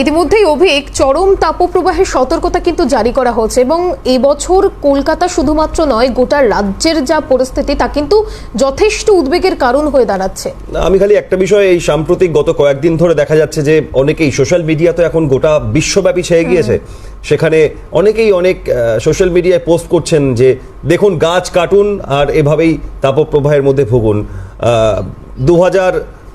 ইতিমধ্যেই অভিক চরম তাপপ্রবাহের সতর্কতা কিন্তু জারি করা হয়েছে এবং এবছর কলকাতা শুধুমাত্র নয় গোটা রাজ্যের যা পরিস্থিতি তা কিন্তু যথেষ্ট উদ্বেগের কারণ হয়ে দাঁড়াচ্ছে। আমি খালি একটা বিষয় এই সাম্প্রতিক গত কয়েকদিন ধরে দেখা যাচ্ছে যে অনেকেই সোশ্যাল মিডিয়া তো এখন গোটা বিশ্বব্যাপী ছেয়ে গিয়েছে। সেখানে অনেকেই অনেক সোশ্যাল মিডিয়ায় পোস্ট করছেন যে দেখুন গাছ কাটুন আর এভাবেই তাপপ্রবাহের মধ্যে ভুগুন। দু হাজার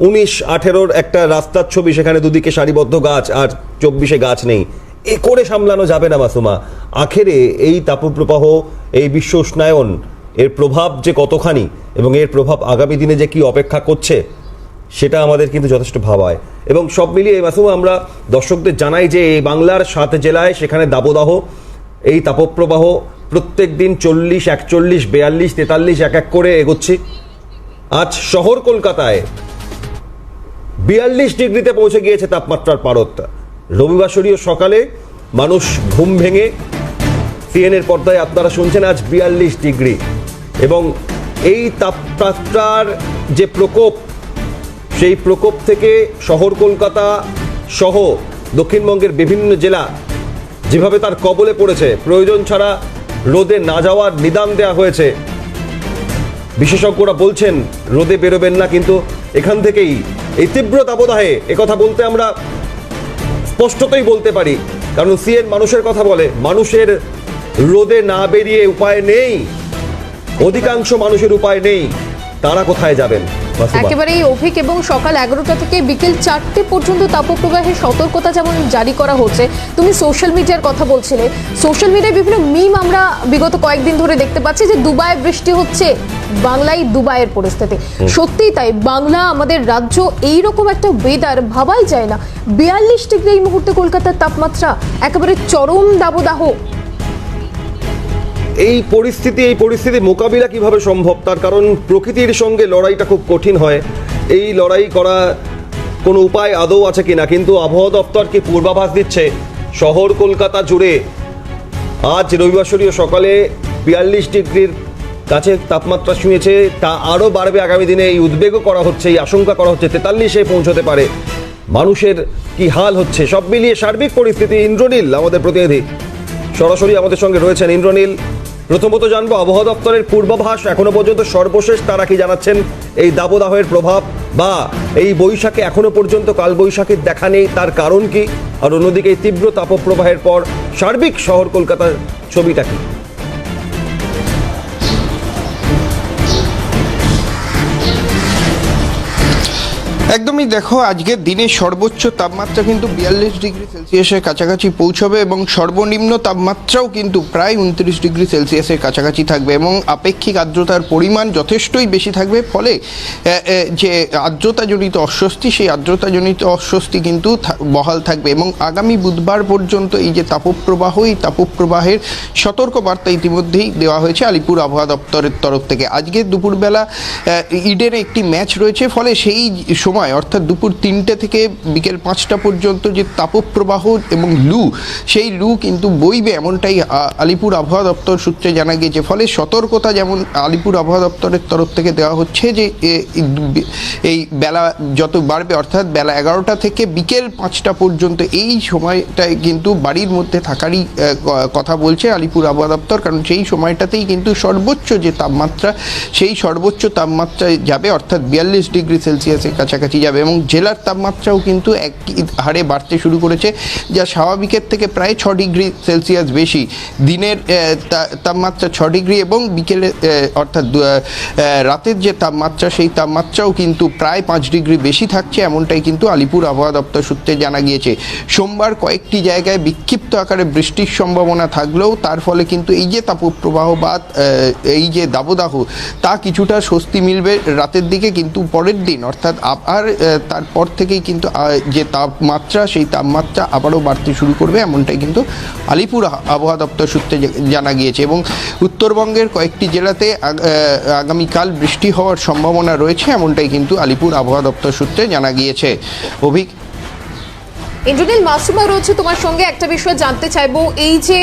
উনিশ আঠেরোর একটা রাস্তার ছবি, সেখানে দুদিকে সারিবদ্ধ গাছ আর চব্বিশে গাছ নেই। এ করে সামলানো যাবে না মাসুমা। আখেরে এই তাপপ্রবাহ, এই বিশ্ব উষ্ণায়ন, এর প্রভাব যে কতখানি এবং এর প্রভাব আগামী দিনে যে কি অপেক্ষা করছে, সেটা আমাদের কিন্তু যথেষ্ট ভাবায়। এবং সব মিলিয়ে মাসুমা, আমরা দর্শকদের জানাই যে এই বাংলার সাত জেলায় সেখানে দাবদাহ, এই তাপপ্রবাহ প্রত্যেক দিন চল্লিশ, একচল্লিশ, বেয়াল্লিশ, তেতাল্লিশ, এক এক করে এগোচ্ছি। আজ শহর কলকাতায় বিয়াল্লিশ ডিগ্রিতে পৌঁছে গিয়েছে তাপমাত্রার পারত রবিবাসরীয় সকালে মানুষ ঘুম ভেঙে সিএনএর পর্দায় আপনারা শুনছেন আজ বিয়াল্লিশ ডিগ্রি। এবং এই তাপমাত্রার যে প্রকোপ, সেই প্রকোপ থেকে শহর কলকাতা সহ দক্ষিণবঙ্গের বিভিন্ন জেলা যেভাবে তার কবলে পড়েছে, প্রয়োজন ছাড়া রোদে না যাওয়ার নিদান দেওয়া হয়েছে। বিশেষজ্ঞরা বলছেন, রোদে বেরোবেন না, কিন্তু এখান থেকেই এই তীব্র দাবদাহে কথা বলতে আমরা স্পষ্টতই বলতে পারি। কারণ সিএন মানুষের কথা বলে, মানুষের রোদে না বেরিয়ে উপায় নেই। অধিকাংশ মানুষের উপায় নেই। তারা কোথায় যাবেন? একেবারেই অভিক এবং সকাল এগারোটা থেকে বিকেল চারটে পর্যন্ত তাপপ্রবাহের সতর্কতা যেমন জারি করা হচ্ছে তুমি সোশ্যাল মিডিয়ার কথা বলছিলে। সোশ্যাল মিডিয়ায় বিভিন্ন মিম আমরা বিগত কয়েকদিন ধরে দেখতে পাচ্ছি যে দুবাইয়ে বৃষ্টি হচ্ছে বাংলায় দুবাইয়ের পরিস্থিতি। সত্যিই তাই বাংলা আমাদের রাজ্য এইরকম একটা ওয়েদার ভাবাই যায় না। বিয়াল্লিশ ডিগ্রি এই মুহূর্তে কলকাতার তাপমাত্রা একেবারে চরম দাবদাহ। এই পরিস্থিতি এই পরিস্থিতি মোকাবিলা কীভাবে সম্ভব? তার কারণ প্রকৃতির সঙ্গে লড়াইটা খুব কঠিন হয়। এই লড়াই করা কোনো উপায় আদৌ আছে কিনা? কিন্তু আবহাওয়া দপ্তর কি পূর্বাভাস দিচ্ছে? শহর কলকাতা জুড়ে আজ রবিবাসরীয় সকালে বিয়াল্লিশ ডিগ্রির কাছে তাপমাত্রা ছুঁয়েছে তা আরও বাড়বে আগামী দিনে। এই উদ্বেগও করা হচ্ছে, এই আশঙ্কা করা হচ্ছে, তেতাল্লিশে পৌঁছতে পারে। মানুষের কি হাল হচ্ছে? সব মিলিয়ে সার্বিক পরিস্থিতি, ইন্দ্রনীল, আমাদের প্রতিনিধি। সরাসরি আমাদের সঙ্গে রয়েছেন ইন্দ্রনীল। প্রথমত জানব, আবহাওয়া দপ্তরের পূর্বাভাস এখনও পর্যন্ত সর্বশেষ, তারা কি জানাচ্ছেন? এই দাবদাহের প্রভাব বা এই বৈশাখে এখনও পর্যন্ত কালবৈশাখীর দেখা নেই, তার কারণ কি? আর অন্যদিকে এই তীব্র তাপপ্রবাহের পর সার্বিক শহর কলকাতার ছবিটা কি? একদমই দেখো, আজকের দিনে সর্বোচ্চ তাপমাত্রা কিন্তু বিয়াল্লিশ ডিগ্রি সেলসিয়াসের কাছাকাছি পৌঁছবে এবং সর্বনিম্ন তাপমাত্রাও কিন্তু প্রায় উনত্রিশ ডিগ্রি সেলসিয়াসের কাছাকাছি থাকবে এবং আপেক্ষিক আর্দ্রতার পরিমাণ যথেষ্টই বেশি থাকবে। ফলে যে আর্দ্রতাজনিত অস্বস্তি, সেই আর্দ্রতাজনিত অস্বস্তি কিন্তু বহাল থাকবে এবং আগামী বুধবার পর্যন্ত এই যে তাপপ্রবাহ, এই তাপপ্রবাহের সতর্ক বার্তা ইতিমধ্যেই দেওয়া হয়েছে আলিপুর আবহাওয়া দপ্তরের তরফ থেকে। আজকে দুপুরবেলা ইডেনে একটি ম্যাচ রয়েছে, ফলে সেই সময় অর্থাৎ দুপুর তিনটে থেকে বিকেল পাঁচটা পর্যন্ত যে তাপপ্রবাহ এবং লু, সেই লু কিন্তু বইবে এমনটাই আলিপুর আবহাওয়া দপ্তর সূত্রে জানা গিয়েছে। ফলে সতর্কতা যেমন আলিপুর আবহাওয়া দপ্তরের তরফ থেকে দেওয়া হচ্ছে যে এই বেলা যত বাড়বে, অর্থাৎ বেলা এগারোটা থেকে বিকেল পাঁচটা পর্যন্ত এই সময়টায় কিন্তু বাড়ির মধ্যে থাকারই কথা বলছে আলিপুর আবহাওয়া দপ্তর। কারণ সেই সময়টাতেই কিন্তু সর্বোচ্চ যে তাপমাত্রা, সেই সর্বোচ্চ তাপমাত্রায় যাবে, অর্থাৎ বিয়াল্লিশ ডিগ্রি সেলসিয়াসের কাছাকাছি। যাবে এবং জেলার তাপমাত্রাও কিন্তু এক হারে বাড়তে শুরু করেছে, যা স্বাভাবিকের থেকে প্রায় ছ ডিগ্রি সেলসিয়াস বেশি। দিনের তাপমাত্রা ছ ডিগ্রি এবং বিকেলে অর্থাৎ রাতের যে তাপমাত্রা, সেই তাপমাত্রাও কিন্তু প্রায় পাঁচ ডিগ্রি বেশি থাকছে, এমনটাই কিন্তু আলিপুর আবহাওয়া দপ্তর সূত্রে জানা গিয়েছে। সোমবার কয়েকটি জায়গায় বিক্ষিপ্ত আকারে বৃষ্টির সম্ভাবনা থাকলেও তার ফলে কিন্তু এই যে তাপপ্রবাহ বা এই যে দাবদাহ, তা কিছুটা স্বস্তি মিলবে রাতের দিকে, কিন্তু পরের দিন, অর্থাৎ আহ, তারপর থেকেই কিন্তু যে তাপমাত্রা সেই তাপমাত্রা আবারও বাড়তে শুরু করবে এমনটাই কিন্তু আলিপুর আবহাওয়া দপ্তর সূত্রে জানা গিয়েছে। এবং উত্তরবঙ্গের কয়েকটি জেলাতে আগ- আগামীকাল বৃষ্টি হওয়ার সম্ভাবনা রয়েছে এমনটাই কিন্তু আলিপুর আবহাওয়া দপ্তর সূত্রে জানা গিয়েছে। অভিক ইন্দ্রনীল, মাসুমা রয়েছে তোমার সঙ্গে। একটা বিষয় জানতে চাইব, এই যে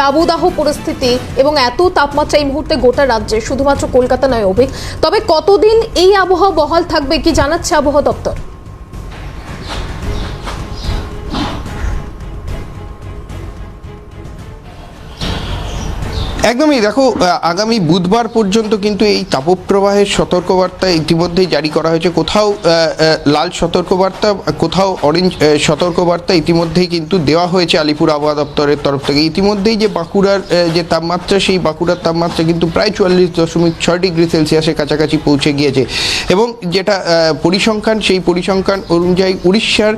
দাবদাহ পরিস্থিতি এবং এত তাপমাত্রা এই মুহূর্তে গোটা রাজ্যে, শুধুমাত্র কলকাতা নয় অভিক, তবে কতদিন এই আবহাওয়া বহাল থাকবে কি জানাচ্ছে আবহাওয়া দপ্তর? একদমই দেখো আগামী বুধবার পর্যন্ত কিন্তু এই তাপপ্রবাহের সতর্কবার্তা ইতিমধ্যেই জারি করা হয়েছে। কোথাও লাল সতর্কবার্তা, কোথাও অরেঞ্জ সতর্কবার্তা ইতিমধ্যেই কিন্তু দেওয়া হয়েছে আলিপুর আবহাওয়া দপ্তরের তরফ থেকে। ইতিমধ্যেই যে বাঁকুড়ার যে তাপমাত্রা, সেই বাঁকুড়ার তাপমাত্রা কিন্তু প্রায় চুয়াল্লিশ দশমিক ছয় ডিগ্রি সেলসিয়াসের কাছাকাছি পৌঁছে গিয়েছে। এবং যেটা পরিসংখ্যান, সেই পরিসংখ্যান অনুযায়ী উড়িষ্যার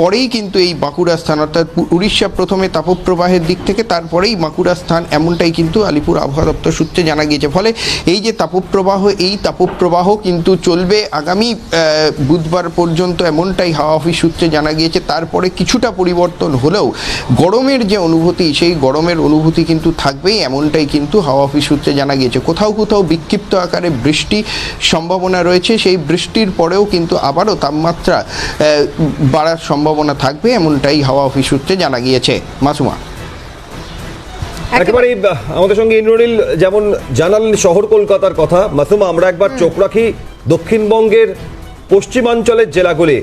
পরেই কিন্তু এই বাঁকুড়া স্থান, অর্থাৎ উড়িষ্যা প্রথমে তাপপ্রবাহের দিক থেকে, তারপরেই বাঁকুড়া স্থান এমনটাই কিন্তু আলিপুর আবহাওয়া দপ্তর সূত্রে জানা গিয়েছে। ফলে এই যে তাপপ্রবাহ, এই তাপপ্রবাহ কিন্তু চলবে আগামী বুধবার পর্যন্ত এমনটাই হাওয়া অফিস সূত্রে জানা গিয়েছে। তারপরে কিছুটা পরিবর্তন হলেও গরমের যে অনুভূতি, সেই গরমের অনুভূতি কিন্তু থাকবেই, এমনটাই কিন্তু হাওয়া অফিস সূত্রে জানা গিয়েছে। কোথাও কোথাও বিক্ষিপ্ত আকারে বৃষ্টি সম্ভাবনা রয়েছে। সেই বৃষ্টির পরেও কিন্তু আবারও তাপমাত্রা বাড়ার সম্ভাবনা থাকবে, এমনটাই হাওয়া অফিস সূত্রে জানা গিয়েছে। মাসুমা। একেবারে আমাদের সঙ্গে ইন্দ্রনীল যেমন জানালেন শহর কলকাতার কথা মাসুমা আমরা একবার চোখ রাখি দক্ষিণবঙ্গের পশ্চিমাঞ্চলের জেলাগুলি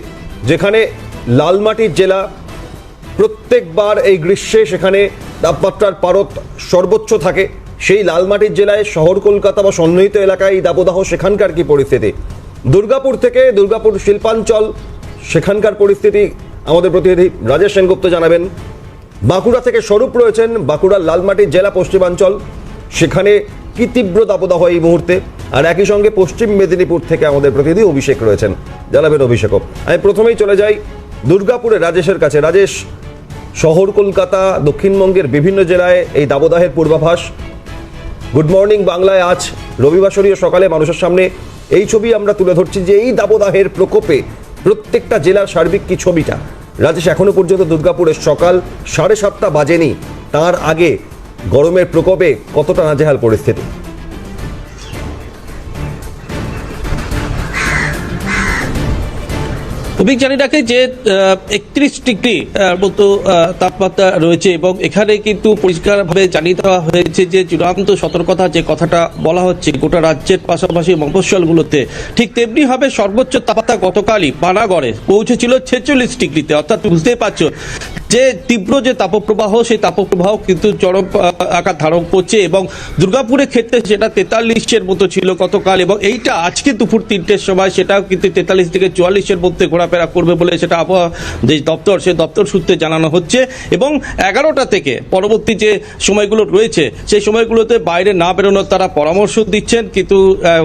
যেখানে লালমাটির জেলা প্রত্যেকবার এই গ্রীষ্মে সেখানে তাপমাত্রার পারত সর্বোচ্চ থাকে। সেই লালমাটির জেলায় শহর কলকাতা বা সন্নিহিত এলাকায় এই দাবদাহ সেখানকার কি পরিস্থিতি? দুর্গাপুর থেকে দুর্গাপুর শিল্পাঞ্চল সেখানকার পরিস্থিতি আমাদের প্রতিনিধি রাজেশ সেনগুপ্ত জানাবেন। বাঁকুড়া থেকে স্বরূপ রয়েছেন বাঁকুড়ার লালমাটির জেলা পশ্চিমাঞ্চল। সেখানে কি তীব্র দাবদাহ এই মুহূর্তে? আর একই সঙ্গে পশ্চিম মেদিনীপুর থেকে আমাদের প্রতিনিধি অভিষেক রয়েছেন। জানাবেন অভিষেকও। আমি প্রথমেই চলে যাই দুর্গাপুরে রাজেশের কাছে। রাজেশ, শহর কলকাতা, দক্ষিণবঙ্গের বিভিন্ন জেলায় এই দাবদাহের পূর্বাভাস। গুড মর্নিং বাংলায় আজ রবিবাসরীয় সকালে মানুষের সামনে। এই ছবি আমরা তুলে ধরছি যে এই দাবদাহের প্রকোপে প্রত্যেকটা জেলার সার্বিক কি ছবিটা? রাজেশ এখনও পর্যন্ত দুর্গাপুরের সকাল সাড়ে সাতটা বাজেনি। তার আগে গরমের প্রকোপে কতটা নাজেহাল পরিস্থিতি? জানি রাখে যে একত্রিশ ডিগ্রি মতো তাপমাত্রা রয়েছে এবং এখানে কিন্তু পরিষ্কারভাবে জানিয়ে দেওয়া হয়েছে যে, চূড়ান্ত সতর্কতা যে কথাটা বলা হচ্ছে গোটা রাজ্যের পাশাপাশি মফস্বলগুলোতে, ঠিক তেমনি হবে সর্বোচ্চ তাপমাত্রা গতকালই পানাগড়ে পৌঁছেছিল ছেচল্লিশ ডিগ্রিতে। অর্থাৎ বুঝতেই পারছ যে তীব্র যে তাপপ্রবাহ, সেই তাপপ্রবাহ কিন্তু চরম আকার ধারণ করছে এবং দুর্গাপুরের ক্ষেত্রে সেটা তেতাল্লিশের মতো ছিল গতকাল এবং এইটা আজকে দুপুর তিনটের সময় সেটাও কিন্তু তেতাল্লিশ থেকে চুয়াল্লিশের মধ্যে ঘোরাফেরা করবে বলে সেটা আবহাওয়া যে দপ্তর, সেই দপ্তর সূত্রে জানানো হচ্ছে এবং এগারোটা থেকে পরবর্তী যে সময়গুলো রয়েছে, সেই সময়গুলোতে বাইরে না বেরোনোর তারা পরামর্শ দিচ্ছেন কিন্তু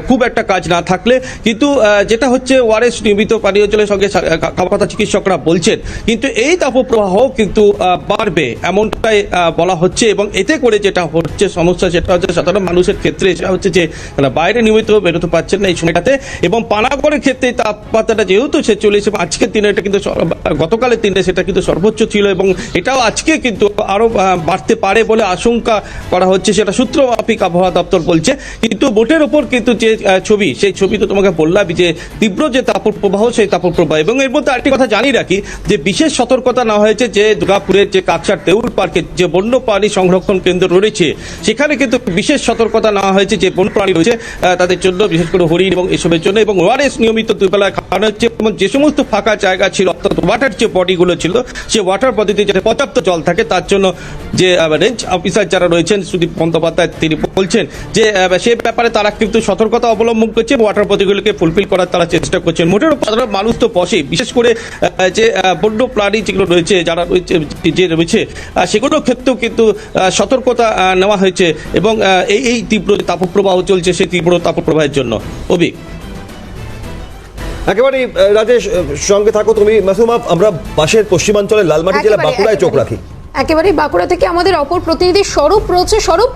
খুব একটা কাজ না থাকলে কিন্তু যেটা হচ্ছে ওয়ারেস নিয়মিত পানীয় জলের সঙ্গে সা- খাওয়া চিকিৎসকরা বলছেন, কিন্তু এই তাপপ্রবাহ কিন্তু বাড়বে, এমনটাই বলা হচ্ছে। এবং এতে করে যেটা হচ্ছে সমস্যা, সেটা হচ্ছে সাধারণ মানুষের ক্ষেত্রে, সেটা হচ্ছে যে, তারা বাইরে নিয়মিত বেরোতে পারছেন না এই সময়টাতে। এবং পানাগড়ের ক্ষেত্রে তাপমাত্রাটা যেহেতু ছেচল্লিশ এবং আজকের দিনে এটা কিন্তু গতকালের দিনে সেটা কিন্তু সর্বোচ্চ ছিল, এবং এটাও আজকে কিন্তু আরও বাড়তে পারে বলে আশঙ্কা করা হচ্ছে, সেটা সূত্র মাফিক আবহাওয়া দপ্তর বলছে। কিন্তু বোটের ওপর কিন্তু যে ছবি, সেই ছবি তো তোমাকে বললাম যে, তীব্র যে তাপপ্রবাহ, সেই তাপপ্রবাহ। এবং এর মধ্যে আরেকটি কথা জানিয়ে রাখি, যে বিশেষ সতর্কতা না হয়েছে যে দুর্গাপুরের যে কাকসার দেউল পার্কের যে বন্যপ্রাণী সংরক্ষণ কেন্দ্র রয়েছে, সেখানে কিন্তু বিশেষ সতর্কতা নেওয়া হয়েছে যে বন্যপ্রাণী রয়েছে তাদের জন্য বিশেষ করে হরিণ এবং এসবের জন্য এবং ওয়ারেস নিয়মিত দুবেলা খাওয়ানো হচ্ছে এবং যে সমস্ত ফাঁকা জায়গা ছিল, অর্থাৎ ওয়াটার যে বডিগুলো ছিল, সে ওয়াটার বডিতে যাতে পর্যাপ্ত জল থাকে, তার জন্য যে রেঞ্জ অফিসার যারা রয়েছেন, সুদীপ বন্দ্যোপাধ্যায় তিনি বলছেন যে সে ব্যাপারে তারা কিন্তু সতর্কতা অবলম্বন করছে ওয়াটার বডিগুলোকে ফুলফিল করার তারা চেষ্টা করছেন। মোটের সাধারণ মানুষ তো বসে, বিশেষ করে যে বন্য প্রাণী যেগুলো রয়েছে, যারা যে রয়েছে। সেগুলোর ক্ষেত্রেও কিন্তু সতর্কতা নেওয়া হয়েছে এবং এই এই তীব্র তাপপ্রবাহ চলছে সেই তীব্র তাপপ্রবাহের জন্য। অভিক। একেবারে রাজেশ সঙ্গে থাকো তুমি। মাসুমা আমরা পাশের পশ্চিমাঞ্চলের লালমাটি জেলা বাঁকুড়ায় চোখ রাখি। একেবারে বাঁকুড়া থেকে আমাদের অপর প্রতিনিধি স্বরূপ রয়েছে। স্বরূপ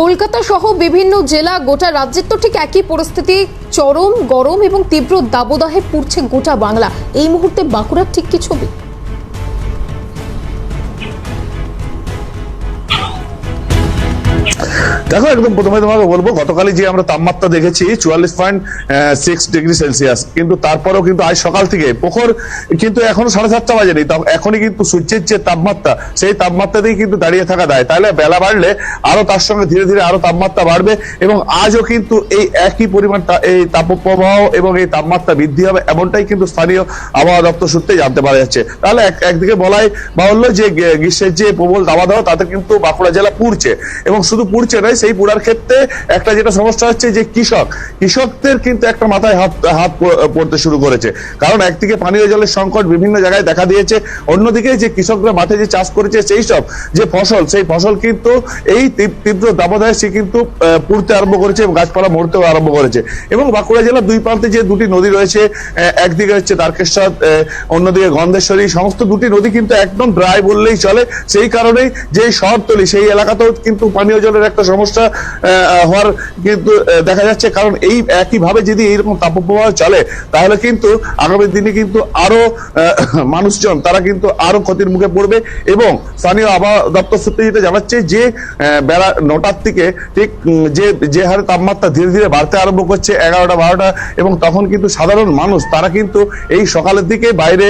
কলকাতা সহ বিভিন্ন জেলা গোটা রাজ্যের তো ঠিক একই পরিস্থিতি। চরম গরম এবং তীব্র দাবদাহে পুড়ছে গোটা বাংলা। এই মুহূর্তে বাঁকুড়ার ঠিক কি ছবি? দেখো, একদম প্রথমে তোমাকে বলব, গতকালই যে আমরা তাপমাত্রা দেখেছি, চুয়াল্লিশ পয়েন্ট সিক্স ডিগ্রি সেলসিয়াস কিন্তু তারপরেও কিন্তু আজ সকাল থেকে প্রখর, কিন্তু এখনও সাড়ে সাতটা বাজেনি। তা- এখনই কিন্তু সূর্যের যে তাপমাত্রা, সেই তাপমাত্রা তাপমাত্রাতেই কিন্তু দাঁড়িয়ে থাকা দেয়। তাহলে বেলা বাড়লে আরও তার সঙ্গে ধীরে ধীরে আরও তাপমাত্রা বাড়বে এবং আজও কিন্তু এই একই পরিমাণ এই তাপপ্রবাহ এবং এই তাপমাত্রা বৃদ্ধি হবে এমনটাই কিন্তু স্থানীয় আবহাওয়া দপ্তর সূত্রে জানতে পারা যাচ্ছে। তাহলে এক- একদিকে বলাই বাহুল্য যে, গ্রীষ্মের যে প্রবল দাবাদাহ তাতে কিন্তু বাঁকুড়া জেলা পুড়ছে। এবং শুধু পুড়ছে নয় সেই পুরার ক্ষেত্রে একটা যেটা সমস্যা হচ্ছে যে কৃষক, কৃষকদের কিন্তু একটা মাথায় হাত হাত পড়তে শুরু করেছে। কারণ একদিকে পানীয় জলের সংকট বিভিন্ন জায়গায় দেখা দিয়েছে, অন্যদিকে যে কৃষকরা মাঠে যে চাষ করেছে সেই সব যে ফসল, সেই ফসল কিন্তু এই তীব্র দাবদাহে সে কিন্তু পুড়তে আরম্ভ করেছে এবং গাছপালা মরতেও আরম্ভ করেছে। এবং বাঁকুড়া জেলার দুই প্রান্তে যে দুটি নদী রয়েছে একদিকে হচ্ছে দ্বারকেশ্বর অন্যদিকে গন্ধেশ্বরী, সমস্ত দুটি নদী কিন্তু একদম ড্রাই বললেই চলে। সেই কারণেই যে শহরতলি, সেই এলাকাতেও কিন্তু পানীয় জলের একটা সমস্যা আহ, হওয়ার কিন্তু দেখা যাচ্ছে। কারণ এই একইভাবে যদি এইরকম তাপপ্রবাহ চলে তাহলে কিন্তু আগামী দিনে কিন্তু আরও মানুষজন তারা কিন্তু আরও ক্ষতির মুখে পড়বে এবং স্থানীয় আবহাওয়া দপ্তর সূত্রে যেটা জানাচ্ছে যে বেলা নটার থেকে ঠিক যে যে হারে তাপমাত্রা ধীরে ধীরে বাড়তে আরম্ভ করছে এগারোটা বারোটা এবং তখন কিন্তু সাধারণ মানুষ তারা কিন্তু এই সকালের দিকে বাইরে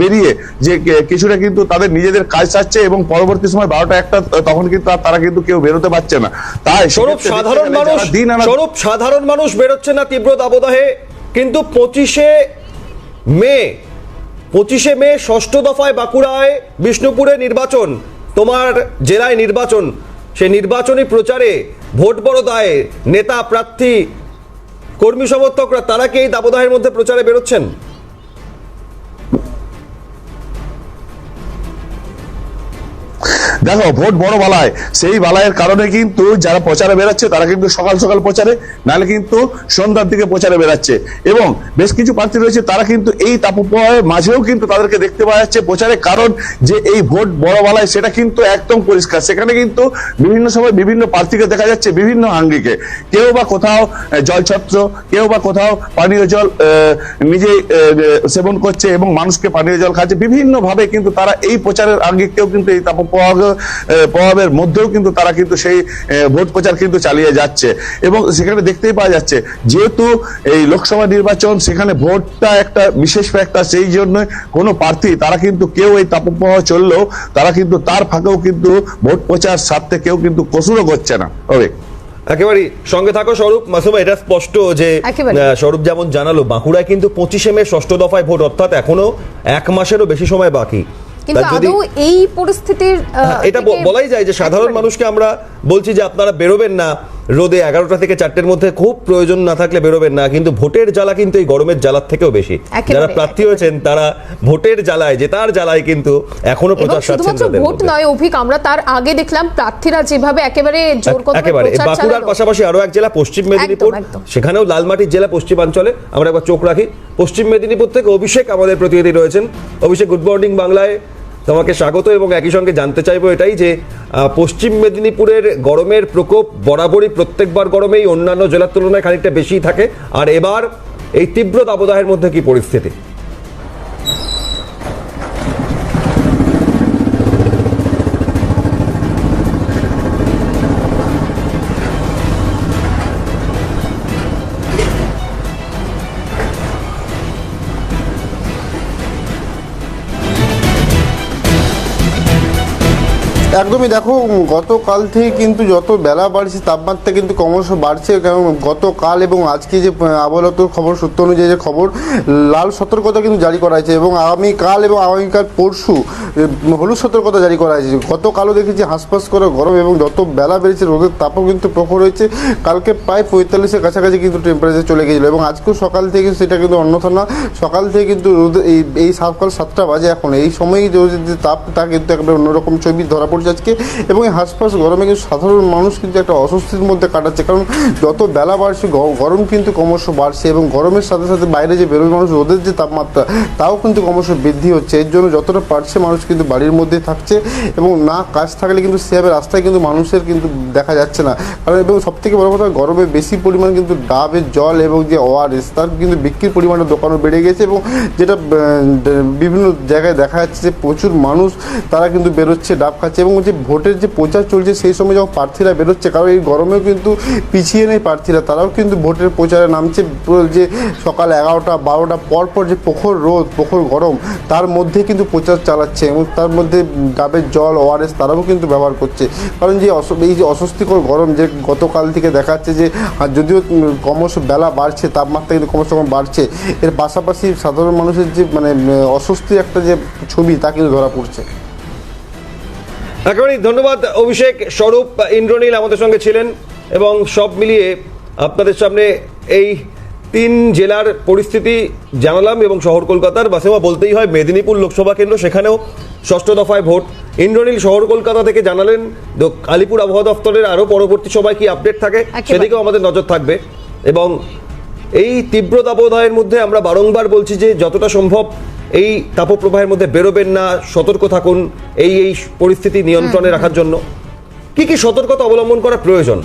বেরিয়ে যে কিছুটা কিন্তু তাদের নিজেদের কাজ চাচ্ছে এবং পরবর্তী সময় বারোটা একটা তখন কিন্তু তারা কিন্তু কেউ বেরোতে পারছে না। তাই স্বরূপ সাধারণ মানুষ স্বরূপ সাধারণ মানুষ বেরোচ্ছে না তীব্র দাবদাহে কিন্তু পঁচিশে মে পঁচিশে মে ষষ্ঠ দফায় বাঁকুড়ায় বিষ্ণুপুরে নির্বাচন তোমার জেলায় নির্বাচন। সে নির্বাচনী প্রচারে ভোট বড় দায়ে নেতা প্রার্থী কর্মী সমর্থকরা তারা কি এই দাবদাহের মধ্যে প্রচারে বেরোচ্ছেন? দেখো, ভোট বড় বালায়। সেই বালায়ের কারণে কিন্তু যারা প্রচারে বেরাচ্ছে তারা কিন্তু সকাল সকাল প্রচারে, নাহলে কিন্তু সন্ধ্যার দিকে প্রচারে বেরাচ্ছে এবং বেশ কিছু প্রার্থী রয়েছে, তারা কিন্তু এই তাপপ্রবাহের মাঝেও কিন্তু তাদেরকে দেখতে পাওয়া যাচ্ছে প্রচারে। কারণ যে এই ভোট বড় বালায়, সেটা কিন্তু একদম পরিষ্কার। সেখানে কিন্তু বিভিন্ন সময় বিভিন্ন প্রার্থীকে দেখা যাচ্ছে বিভিন্ন আঙ্গিকে। কেউ বা কোথাও জলছত্র, কেউ বা কোথাও পানীয় জল নিজেই সেবন করছে এবং মানুষকে পানীয় জল খাচ্ছে। বিভিন্ন ভাবে কিন্তু তারা এই প্রচারের আঙ্গিককেও কিন্তু এই তাপপ্রবাহ প্রভাবের মধ্যেও কিন্তু তারা কিন্তু সেই ভোট প্রচার কিন্তু চালিয়ে যাচ্ছে। এবং সেখানে দেখতেই পাওয়া যাচ্ছে যেহেতু এই লোকসভা নির্বাচন সেখানে ভোটটা একটা বিশেষ ফ্যাক্টর সেই জন্য কোনো প্রার্থী তারা কিন্তু কেউ এই তাপপ্রবাহ চললেও তারা কিন্তু তার ফাঁকেও কিন্তু ভোট প্রচার স্বার্থে কেউ কিন্তু কসুরও করছে না। হবে একেবারে সঙ্গে থাকো স্বরূপ মাসুমা এটা স্পষ্ট যে। স্বরূপ যেমন জানালো বাঁকুড়ায় কিন্তু পঁচিশে মে ষষ্ঠ দফায় ভোট অর্থাৎ এখনও এক মাসেরও বেশি সময় বাকি। কিন্তু আদৌ এই পরিস্থিতির হ্যাঁ, এটা বলাই যায় যে সাধারণ মানুষকে আমরা বলছি যে আপনারা বেরোবেন না রোদে এগারোটা থেকে চারটের মধ্যে খুব প্রয়োজন না থাকলে বেরোবেন না কিন্তু ভোটের জ্বালা কিন্তু এই গরমের জ্বালার থেকেও বেশি। যারা প্রার্থী হয়েছেন তারা ভোটের জ্বালায় যে তার জ্বালায় কিন্তু এখনও প্রচার ভোট নয় অভিক আমরা তার আগে দেখলাম প্রার্থীরা যেভাবে একেবারে জোর কথা একেবারে বাঁকুড়ার পাশাপাশি আরও এক জেলা পশ্চিম মেদিনীপুর সেখানেও লালমাটির জেলা পশ্চিমাঞ্চলে আমরা একবার চোখ রাখি। পশ্চিম মেদিনীপুর থেকে অভিষেক আমাদের প্রতিনিধি রয়েছেন। অভিষেক গুড মর্নিং বাংলায়। তোমাকে স্বাগত এবং একই সঙ্গে জানতে চাইব এটাই যে পশ্চিম মেদিনীপুরের গরমের প্রকোপ বরাবরই প্রত্যেকবার গরমেই অন্যান্য জেলার তুলনায় খানিকটা বেশি থাকে। আর এবার এই তীব্র দাবদাহের মধ্যে কি পরিস্থিতি? একদমই দেখো গতকাল থেকে কিন্তু যত বেলা বাড়ছে তাপমাত্রা কিন্তু ক্রমশ বাড়ছে কারণ গতকাল এবং আজকে যে আহ, আবহাওয়া খবর সত্য অনুযায়ী যে খবর লাল সতর্কতা কিন্তু জারি করা হয়েছে এবং আগামীকাল এবং আগামীকাল পরশু হলুদ সতর্কতা জারি করা হয়েছে। গতকালও দেখেছি হাঁসফাঁস করে গরম এবং যত বেলা বেড়েছে রোদের তাপও কিন্তু প্রখর হয়েছে। কালকে প্রায় পঁয়তাল্লিশের কাছাকাছি কিন্তু টেম্পারেচার চলে গিয়েছিল এবং আজকেও সকাল থেকে সেটা কিন্তু অন্যথা না সকাল থেকে কিন্তু রোদ এই এই সকাল সাতটা বাজে এখন। এই সময়ই যে তাপ তা কিন্তু একটা অন্যরকম ছবি ধরা পড়ছে। আজকে এবং এই হাঁসফাঁস গরমে কিন্তু সাধারণ মানুষ কিন্তু একটা অস্বস্তির মধ্যে কাটাচ্ছে। কারণ যত বেলা বাড়ছে গরম কিন্তু ক্রমশ বাড়ছে এবং গরমের সাথে সাথে বাইরে যে বেরোয় মানুষ রোদের যে তাপমাত্রা, তাও কিন্তু ক্রমশ বৃদ্ধি হচ্ছে। এর জন্য যতটা পারছে মানুষ কিন্তু বাড়ির মধ্যে থাকছে এবং না কাজ থাকলে কিন্তু সেভাবে রাস্তায় কিন্তু মানুষের কিন্তু দেখা যাচ্ছে না। কারণ এবং সব থেকে বড় কথা, গরমে বেশি পরিমাণ কিন্তু ডাবের জল এবং যে ওআরএস তার কিন্তু বিক্রির পরিমাণটা দোকানও বেড়ে গেছে এবং যেটা বিভিন্ন জায়গায় দেখা যাচ্ছে যে প্রচুর মানুষ তারা কিন্তু বেরোচ্ছে, ডাব খাচ্ছে এবং যে ভোটের যে প্রচার চলছে সেই সময় যখন প্রার্থীরা বেরোচ্ছে, কারণ এই গরমেও কিন্তু পিছিয়ে নেই প্রার্থীরা, তারাও কিন্তু ভোটের প্রচারে নামছে। যে সকাল এগারোটা, বারোটা পর পর যে প্রখর রোদ, প্রখর গরম, তার মধ্যে কিন্তু প্রচার চালাচ্ছে এবং তার মধ্যে ডাবের জল ওআরএস তারাও কিন্তু ব্যবহার করছে। কারণ যে এই যে অস্বস্তিকর গরম যে গতকাল থেকে দেখাচ্ছে যে যদিও ক্রমশ বেলা বাড়ছে, তাপমাত্রা কিন্তু ক্রমশ কম বাড়ছে, এর পাশাপাশি সাধারণ মানুষের যে মানে অস্বস্তির একটা যে ছবি, তা কিন্তু ধরা পড়ছে। একেবারেই ধন্যবাদ অভিষেক স্বরূপ ইন্দ্রনীল আমাদের সঙ্গে ছিলেন এবং সব মিলিয়ে আপনাদের সামনে এই তিন জেলার পরিস্থিতি জানালাম এবং শহর কলকাতার বাসেমা বলতেই হয় মেদিনীপুর লোকসভা কেন্দ্র সেখানেও ষষ্ঠ দফায় ভোট। ইন্দ্রনীল শহর কলকাতা থেকে জানালেন আলিপুর আবহাওয়া দপ্তরের আরও পরবর্তী সময় কি আপডেট থাকে সেদিকেও আমাদের নজর থাকবে। এবং এই তীব্র দাবদাহের মধ্যে আমরা বারংবার বলছি যে যতটা সম্ভব এই তাপপ্রবাহের মধ্যে বেরোবেন না সতর্ক থাকুন এই এই পরিস্থিতি নিয়ন্ত্রণে রাখার জন্য। কি কি সতর্কতা অবলম্বন করা প্রয়োজন?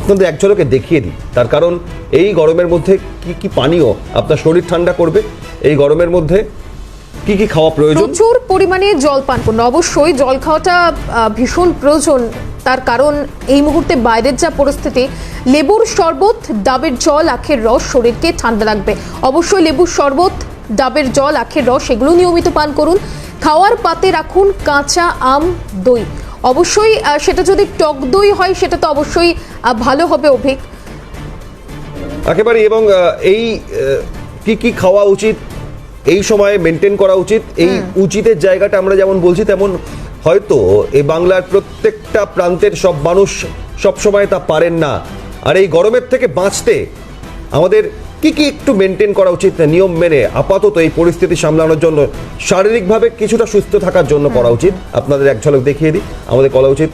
আপনাদের এক ঝলকে দেখিয়ে দিই। তার কারণ এই গরমের মধ্যে কি কি পানীয় আপনার শরীর ঠান্ডা করবে? এই গরমের মধ্যে কি কি খাওয়া প্রয়োজন? প্রচুর পরিমাণে জল পান করুন। অবশ্যই জল খাওয়াটা ভীষণ প্রয়োজন। তার কারণ এই মুহূর্তে বাইরের যা পরিস্থিতি লেবুর শরবত ডাবের জল আখের রস শরীরকে ঠান্ডা রাখবে। অবশ্যই লেবুর শরবত ডাবের জল আখের রস এগুলো নিয়মিত পান করুন। খাওয়ার পাতে রাখুন কাঁচা আম দই। অবশ্যই সেটা যদি টক দই হয় সেটা তো অবশ্যই ভালো হবে অভিক। একেবারে এবং এই কি কি খাওয়া উচিত এই সময়ে মেনটেন করা উচিত এই উচিতের জায়গাটা আমরা যেমন বলছি তেমন হয়তো এই বাংলার প্রত্যেকটা প্রান্তের সব মানুষ সবসময় তা পারেন না। আর এই গরমের থেকে বাঁচতে আমাদের কি কি একটু মেনটেন করা উচিত নিয়ম মেনে আপাতত এই পরিস্থিতি সামলানোর জন্য শারীরিকভাবে কিছুটা সুস্থ থাকার জন্য করা উচিত। আপনাদের এক ঝলক দেখিয়ে দিই আমাদের করা উচিত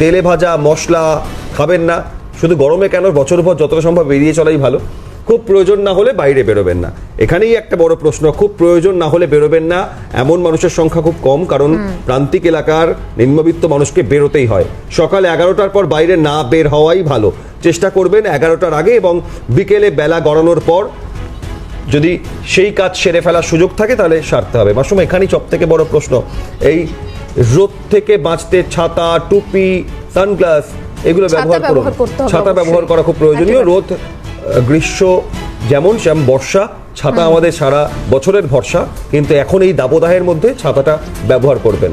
তেলে ভাজা মশলা খাবেন না শুধু গরমে কেন বছর পর যতটা সম্ভব এড়িয়ে চলাই ভালো। খুব প্রয়োজন না হলে বাইরে বেরোবেন না। এখানেই একটা বড় প্রশ্ন খুব প্রয়োজন না হলে বেরোবেন না। এমন মানুষের সংখ্যা খুব কম কারণ প্রান্তিক এলাকার নিম্নবিত্ত মানুষকে বেরোতেই হয়। সকাল এগারোটার পর বাইরে না বের হওয়াই ভালো। চেষ্টা করবেন এগারোটার আগে এবং বিকেলে বেলা গড়ানোর পর যদি সেই কাজ সেরে ফেলার সুযোগ থাকে তাহলে সারতে হবে। মাসুম এখানেই সব থেকে বড় প্রশ্ন। এই রোদ থেকে বাঁচতে ছাতা টুপি সানগ্লাস এগুলো ব্যবহার করুন। ছাতা ব্যবহার করা খুব প্রয়োজনীয়। রোদ গ্রীষ্ম যেমন সেম বর্ষা ছাতা আমাদের সারা বছরের ভরসা কিন্তু এখন এই দাবদাহের মধ্যে ছাতাটা ব্যবহার করবেন।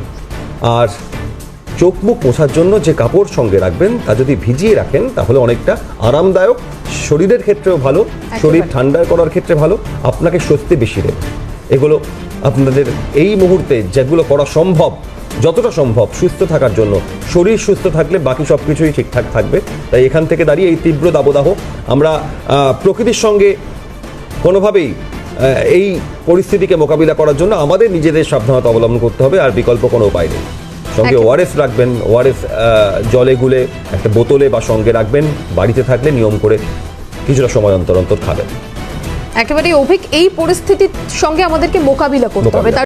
আর চোখ মুখ মোছার জন্য যে কাপড় সঙ্গে রাখবেন তা যদি ভিজিয়ে রাখেন তাহলে অনেকটা আরামদায়ক শরীরের ক্ষেত্রেও ভালো শরীর ঠান্ডা করার ক্ষেত্রে ভালো আপনাকে স্বস্তি বেশি দেবে। এগুলো আপনাদের এই মুহূর্তে যেগুলো করা সম্ভব যতটা সম্ভব সুস্থ থাকার জন্য শরীর সুস্থ থাকলে বাকি সব কিছুই ঠিকঠাক থাকবে। তাই এখান থেকে দাঁড়িয়ে এই তীব্র দাবদাহ আমরা প্রকৃতির সঙ্গে কোনোভাবেই এই পরিস্থিতিকে মোকাবিলা করার জন্য আমাদের নিজেদের সাবধানতা অবলম্বন করতে হবে আর বিকল্প কোনো উপায় নেই। সঙ্গে। ওআরএস রাখবেন ওআরএস জলে গুলে একটা বোতলে বা সঙ্গে রাখবেন বাড়িতে থাকলে নিয়ম করে কিছুটা সময় অন্তর অন্তর খাবেন। একেবারে অভিক এই পরিস্থিতির সঙ্গে আমাদেরকে মোকাবিলা করতে হবে।